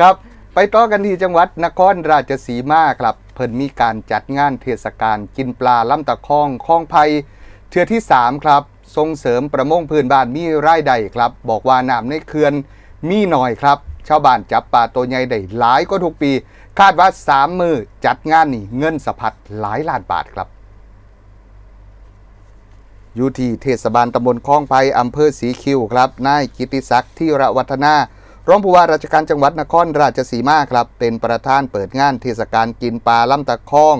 ครับ ไปต่อกันที่จังหวัดนครราชสีมาครับ เพิ่นมีการจัดงานเทศกาลกินปลาล่ำตะคองคลองไผ่เทือที่ 3 ครับ ส่งเสริมประมงพื้นบ้านมีรายได้ครับ บอกว่าน้ำในเขื่อนมีหน่อยครับ ชาวบ้านจับปลาตัวใหญ่ได้หลายก็ทุกปี คาดว่า 3 มือจัดงานนี่เงินสะพัดหลายล้านบาทครับอยู่ที่เทศบาลตำบลคลองไผ่อำเภอสีคิวครับ นายกิติศักดิ์ที่ระวัฒนา รองผู้ว่าราชการจังหวัดนครราชสีมาครับ เป็นประธานเปิดงานเทศกาลกินปลาล่ำตะคอง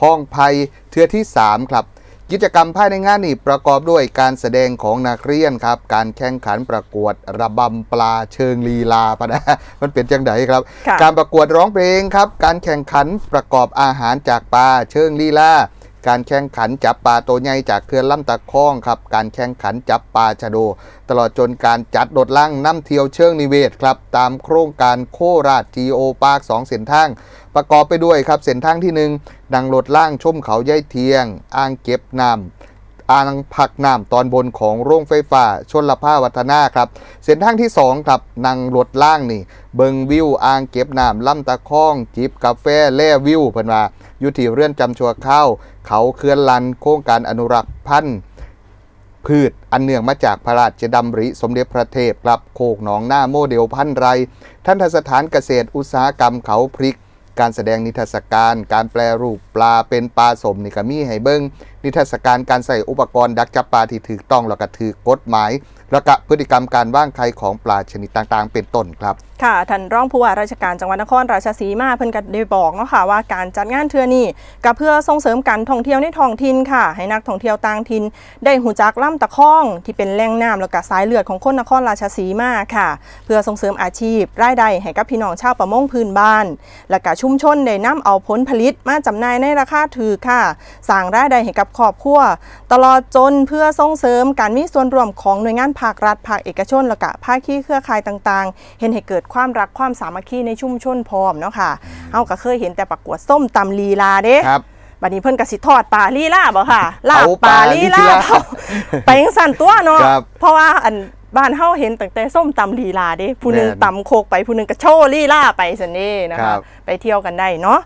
คลองไผ่เทือที่ 3 ครับ กิจกรรมภายในงานนี้ประกอบด้วยการแสดงของนักเรียนครับ การแข่งขันประกวดระบำปลาเชิงลีลาปะนะมันเป็นจังไดครับค่ะการประกวดร้องเพลงครับ การแข่งขันประกอบอาหารจากปลาเชิงลีลา การแข่งขันจับปลาตัวใหญ่จากเขื่อนลำตะคองครับ การแข่งขันจับปลาชะโด ตลอดจนการจัดดดล่างน้ำเที่ยวเชิงนิเวศครับ ตามโครงการโคราช GO ปาร์ค2เส้นทาง ประกอบไปด้วยครับเส้นทางที่ 1 ดังโดดล่างชมเขาใยเทียง อ่างเก็บน้ำ อ่างผักน้ำตอนบนของโรงไฟฟ้าชนลภาวัฒนาครับ เส้นทางที่2ครับนั่งรถล่างนี่เบิงวิวอ่างเก็บน้ำลำตะคองจิบกาแฟแล่วิวเพิ่นว่าอยู่ที่เรือนจำชัวข้าวเขาเขื่อนลันโครงการอนุรักษ์พันธุ์พืชอันเนื่องมาจากพระราชดำริ สมเด็จพระเทพครับโคกหนองหน้าโมเดลพันธุ์ไร ท่านทสถานเกษตรอุตสาหกรรมเขาพริก การแสดงนิทรรศการ การแปลรูปปลาเป็นปลาสมนี่ก็มีให้เบิ้งนิทรรศการการใส่อุปกรณ์ดักจับปลาที่ถูกต้องแล้วก็ถือกฎหมาย แล้วก็พฤติกรรมการว่างไข่ของปลาชนิดต่างๆ เป็นต้นครับ ค่ะท่านรองผู้ว่าราชการจังหวัดนครราชสีมาเพิ่นก็ได้บอกเนาะค่ะว่าการจัดงานเทื่อนี้ก็เพื่อส่งเสริมการท่องเที่ยวในท้องถิ่นค่ะ ให้นักท่องเที่ยวต่างถิ่นได้หูจักล่ำตะคองที่เป็นแหล่งน้ำแล้วก็สายเลือดของคนนครราชสีมาค่ะ เพื่อส่งเสริมอาชีพรายได้ให้กับพี่น้องชาวประมงพื้นบ้าน และก็ชุมชนได้นำเอาผลผลิตมาจำหน่ายในราคาถูกค่ะสร้างรายได้ให้กับครอบครัว ตลอดจนเพื่อส่งเสริมการมีส่วนร่วมของหน่วยงานภาครัฐ ภาคเอกชนและก็ภาคีเครือข่ายต่างๆ เห็นให้เกิดความรักความสามัคคีในชุมชนพร้อมเนาะค่ะเอาก็เคยเห็นแต่ประกวดส้มตำลีลาเด้ครับบัดนี้เพิ่นก็สิทอดปลาลีลาบ่ค่ะลาบเอาปปลาลาลีลาลีลาเผาไปจังสั่นตัวเนาะครับเพราะว่าอันบ้านเฮาเห็นตั้งแต่ส้มตำลีลาเด้ผู้หนึงแม่นตำโคกไปผู้หนึงก็โชว์ลีลาไปซั่นนี่นะครัคะบไปเที่ยวกันได้เนาะ